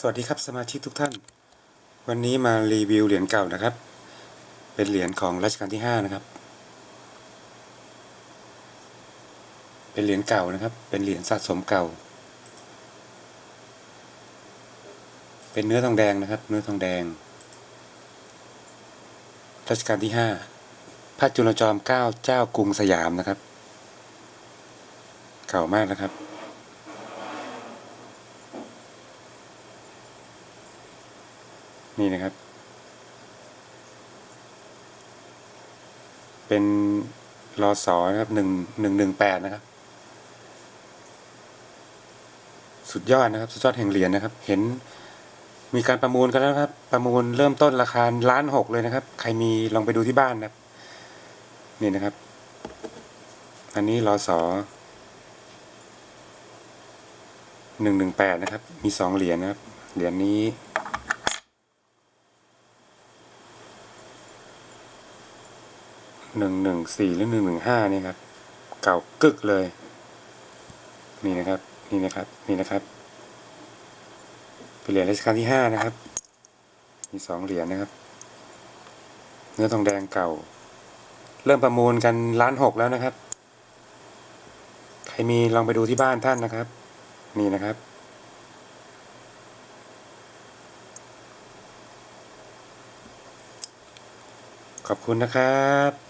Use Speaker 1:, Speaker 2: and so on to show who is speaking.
Speaker 1: สวัสดีครับสมาชิกทุกท่าน วันนี้มารีวิวเหรียญเก่านะครับ เป็นเหรียญของรัชกาลที่ห้านะครับ เป็นเหรียญเก่านะครับ เป็นเหรียญสะสมเก่า เป็นเนื้อทองแดงนะครับ เนื้อทองแดง รัชกาลที่ห้าพระจุลจอมเกล้าเจ้ากรุงสยามนะครับ เก่ามากนะครับ นี่นะครับ เป็นรอสอนะครับหนึ่งหนึ่งหนึ่งแปดนะครับ สุดยอดนะครับ สุดยอดแห่งเหรียญนะครับ เห็นมีการประมูลกันแล้วครับ ประมูลเริ่มต้นราคาล้านหกเลยนะครับ ใครมีลองไปดูที่บ้านนะครับ นี่นะครับ อันนี้รอสอหนึ่งหนึ่งแปดนะครับ มีสองเหรียญนะครับ เหรียญนี้ หนึ่งหนึ่งสี่หรือหนึ่งหนึ่งห้านี่ครับ เก่ากึกเลย นี่นะครับ นี่นะครับ นี่นะครับ เป็นเหรียญรัชกาลที่ห้านะครับ มีสองเหรียญนะครับ เนื้อทองแดงเก่า เริ่มประมูลกันล้านหกแล้วนะครับ ใครมีลองไปดูที่บ้านท่านนะครับ นี่นะครับขอบคุณนะครับ